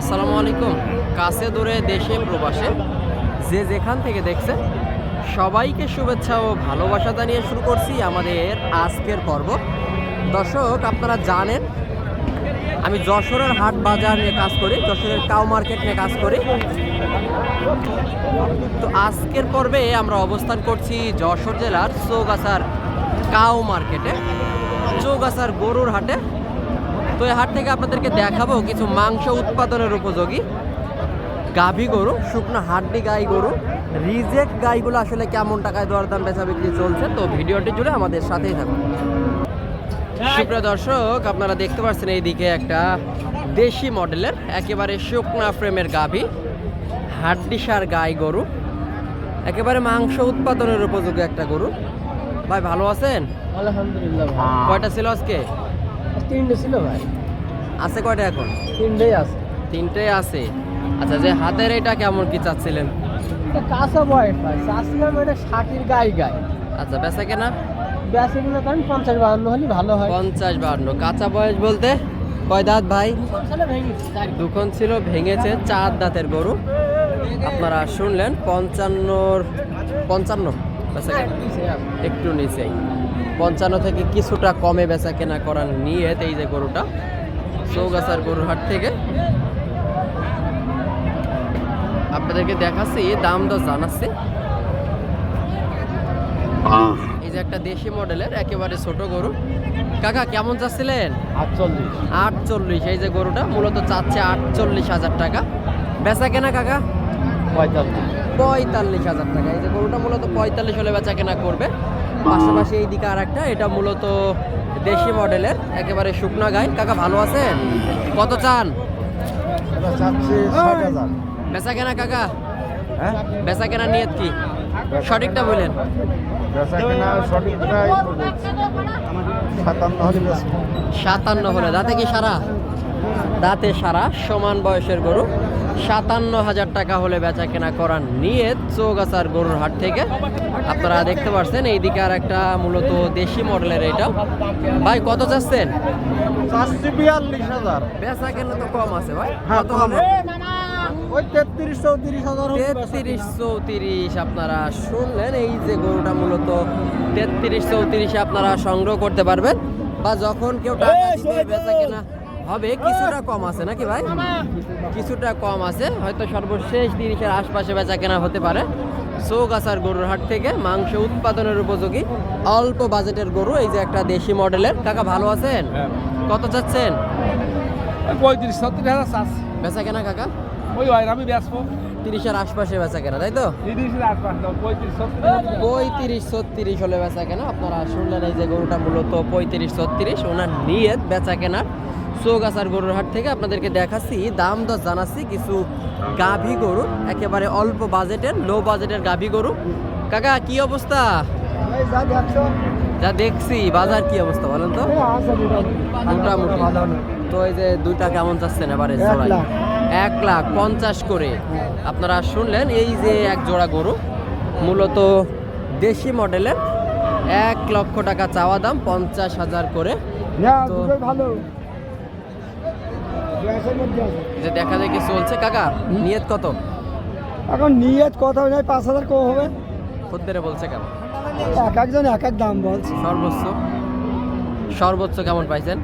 আসসালামু আলাইকুম। কাছে দূরে দেশে প্রবাসে যে যেখান থেকে দেখছে, সবাইকে শুভেচ্ছা ও ভালোবাসা জানিয়ে শুরু করছি আমাদের আজকের পর্ব। দর্শক, আপনারা জানেন, আমি যশোরের হাট বাজার নিয়ে কাজ করি, যশোরের কাউ মার্কেট নিয়ে কাজ করি। তো আজকের পর্বে আমরা অবস্থান করছি যশোর জেলার চৌগাছার কাউ মার্কেটে চৌগাছার গরুর হাটে। তো এই হাট থেকে আপনাদেরকে দেখাবো কিছু মাংস উৎপাদনের উপযোগী গাভী গরু শুকনো হাড্ডি গাই গরু রিজেক্ট গাইগুলো আসলে কেমন টাকায় দরদাম বেচা বিক্রি চলছে তো ভিডিওটি জুড়ে আমাদের সাথেই থাকুন। সুপ্রিয় দর্শক আপনারা দেখতে পাচ্ছেন এইদিকে একটা দেশি মডেলের একেবারে শুকনা ফ্রেমের গাভী হাড্ডিসার গাই গরু একেবারে মাংস উৎপাদনের উপযোগী একটা গরু। ভাই ভালো আছেন? আলহামদুলিল্লাহ কয়টা ছিল আজকে? তিনটে ছিল ভাই। আছে কয়টা এখন? তিনটেই আছে। তিনটে আছে। আচ্ছা যে হাতের এটা কেমন কি চাচ্ছিলেন? কাঁচা বয়স ভাই। চাষিলাম এটা ষাটির গাই গাই আচ্ছা বেচা কেনা? বেশি গুলো কারণ পঞ্চাশ বাহান্ন হলে ভালো হয়। পঞ্চাশ বান্ন কাঁচা বয়স বলতে কয় দাঁত ভাই? দুখন ছিল ভেঙেছে চার। দাঁতের গরু। আপনারা শুনলেন পঞ্চান্নর পঞ্চান্ন বেচা একটু নিচেই। পঞ্চান্ন থেকে কিছুটা কমে বেচা কেনা করার নিয়ে এই যে গরুটা চৌগাছার গরুর হাট থেকে। আপনাদেরকে দেখাচ্ছি দাম দর জানাচ্ছি। এই যে একটা দেশি মডেলের একেবারে ছোট গরু। কাকা কেমন চাচ্ছিলেন আটচল্লিশ। আটচল্লিশ এই যে গরুটা মূলত চাচ্ছে আটচল্লিশ হাজার টাকা। বেচা কেনা কাকা? পঁয়তাল্লিশ। পঁয়তাল্লিশ হাজার টাকা। এই যে গরুটা মূলত পঁয়তাল্লিশ হলে বেচা কেনা করবে। পাশাপাশি এই দিকে আর একটা এটা মূলত দেশি মডেলের একেবারে শুকনা গাই। কাকা ভালো আছেন? কত চান? বেচা কেনা কাকা? হ্যাঁ? বেচা কেনা নিয়ত কি? সঠিকটা বলেন। সাতান্ন হলে। দাঁতে কি সারা? দাঁতে সারা সমান বয়সের গরু। সাতান্ন হাজার টাকা হলে বেচা কেনা করার নিয়ে চৌগাছার গরুর হাট থেকে। আপনারা দেখতে পাচ্ছেন এইদিকে আর একটা মূলত দেশি মডেলের এটা। ভাই কত চাচ্ছেন? চাচ্ছি বেচা কেনা তো কম আছে ভাই। হ্যাঁ, কত। হবে? তেত্রিশ চৌত্রিশ আপনারা শুনলেন এই যে গরুটা মূলত তেত্রিশ চৌত্রিশে আপনারা সংগ্রহ করতে পারবেন। বা যখন কেউ টাকা দিবে বেচা কেনা হবে। কিছুটা কম আছে নাকি ভাই? কিছুটা কম আছে। হয়তো সর্বশেষ তিরিশের আশপাশে বেচা কেনা হতে পারে। চৌগাছার গরুর হাট থেকে মাংস উৎপাদনের উপযোগী। অল্প বাজেটের গরু এই যে একটা দেশি মডেলের। কাকা ভালো আছেন? কত চাচ্ছেন? পঁয়ত্রিশ ছত্রিশ হাজার চাষ বেচা কেনা কাকা? ওই হয় আমি বেসবো তিরিশের আশপাশে বেচা কেনা তাই তো? পঁয়ত্রিশ ছত্রিশ হলে বেচা কেনা আপনারা শুনলেন এই যে গরুটা মূলত পঁয়ত্রিশ ছত্রিশ। ওনার নিয়ে বেচা কেনার চৌগাছার গরুর হাট থেকে আপনাদেরকে দেখাচ্ছি দাম দর জানাচ্ছি কিছু গাভী গরু একেবারে অল্প বাজেটের লো বাজেটের গাভী গরু। কাকা কি অবস্থা? যা দেখছি বাজার কি অবস্থা বলেন তো? মোটামুটি। তো এই যে দুইটা কেমন চাচ্ছেন এবারে এক জোড়ায়? লাখ। এক লাখ পঞ্চাশ করে। আপনারা শুনলেন এই যে এক জোড়া গরু মূলত দেশি মডেলের এক লক্ষ টাকা চাওয়া দাম পঞ্চাশ হাজার করে। তো- ভালো। যে দেখা দেখি চলছে কাকা নিয়ত কত? এখন নিয়ত কত নয় পাঁচ হাজার কম হবে। খদ্দেরে বলছে কেমন? এক একজন এক এক দাম বলছে। সর্বোচ্চ? সর্বোচ্চ কেমন পাইছেন?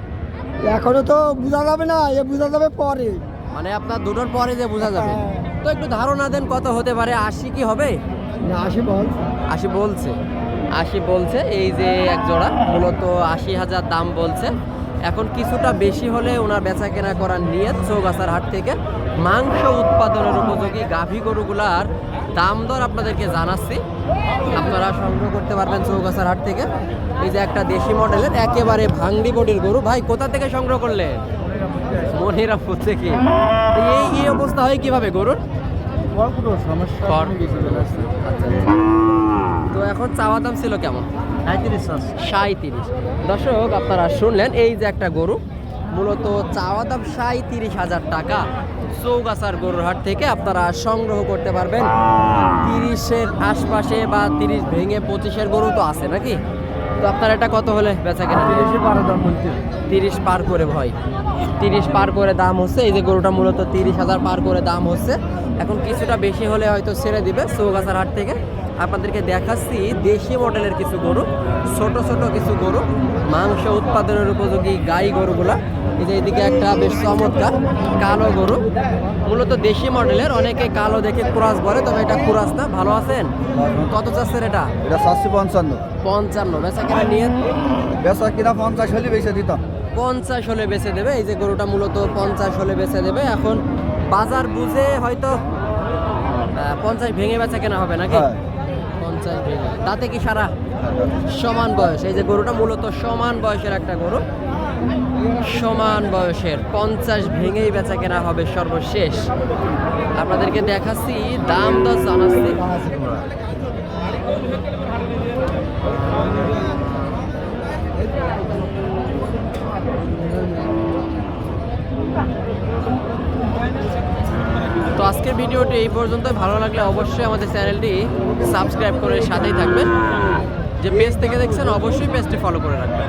এখনও তো বোঝা যাবে না এ বোঝা যাবে পরে। মানে আপনার দুটোর পরে যে বোঝা যাবে। তো একটু ধারণা দেন কত হতে পারে আশি কি হবে? না আসি বল আশি বলছে। আশি বলছে এই যে এক জোড়া মূলত আশি হাজার দাম বলছে। এখন কিছুটা বেশি হলে ওনার বেচা কেনা করার নিয়ত চৌগাছার হাট থেকে। মাংস উৎপাদনের উপযোগী গাভী গরুগুলার দাম দর আপনাদেরকে জানাচ্ছি। আপনারা সংগ্রহ করতে পারবেন চৌগাছার হাট থেকে। এই যে একটা দেশি মডেলের একেবারে ভাঙ্গি বডির গরু। ভাই কোথা থেকে সংগ্রহ করলেন? মনিরামপুর থেকে। তো এই এই অবস্থা হয় কীভাবে গরুর? সমস্যা। তো এখন চাওয়া দাম ছিল কেমন? সাঁত্রিশ দর্শক আপনারা শুনলেন এই যে একটা গরু মূলত চাওয়া দাম সাঁত্রিশ হাজার টাকা। চৌগাছার গরুর হাট থেকে আপনারা সংগ্রহ করতে পারবেন। তিরিশের আশপাশে বা তিরিশ ভেঙে পঁচিশের গরু তো আছে নাকি? তো আপনার এটা কত হলে বেচা কেনা? তিরিশে বারো দাম তিরিশ পার করে ভয় তিরিশ পার করে দাম হচ্ছে এই যে গরুটা মূলত তিরিশ হাজার পার করে দাম হচ্ছে। এখন কিছুটা বেশি হলে হয়তো ছেড়ে দিবে চৌগাছার হাট থেকে। আপনাদেরকে দেখাচ্ছি দেশি মডেলের কিছু গরু ছোট ছোট কিছু গরু মাংস উৎপাদনের উপযোগী গাই গরুগুলা। এই যে এদিকে একটা বেশ চমৎকার কালো গরু। মূলত দেশি মডেলের অনেকে কালো দেখে কুরাস বলে তবে এটা কুরাস না ভালো আছেন? কত চাচ্ছেন এটা? এটা সাতশো পঞ্চান্ন। পঞ্চান্ন বেচা কেনা নিয়ে বেচা কিনা পঞ্চাশ হলে বেচে দিতাম। পঞ্চাশ হলে বেচে দেবে এই যে গরুটা মূলত পঞ্চাশ হলে বেচে দেবে। এখন বাজার বুঝে হয়তো পঞ্চাশ ভেঙে বেচা কেনা হবে নাকি? তাতে কি সারা? সমান বয়স। এই যে গরুটা মূলত সমান বয়সের একটা গরু। সমান বয়সের। পঞ্চাশ ভেঙেই বেচা কেনা হবে সর্বশেষ। আপনাদেরকে দেখাচ্ছি, দাম দর জানাচ্ছি। আজকের ভিডিওটি এই পর্যন্ত ভালো লাগলে অবশ্যই আমাদের চ্যানেলটি সাবস্ক্রাইব করে সাথেই থাকবেন। যে পেজ থেকে দেখছেন, অবশ্যই পেজটি ফলো করে রাখবেন।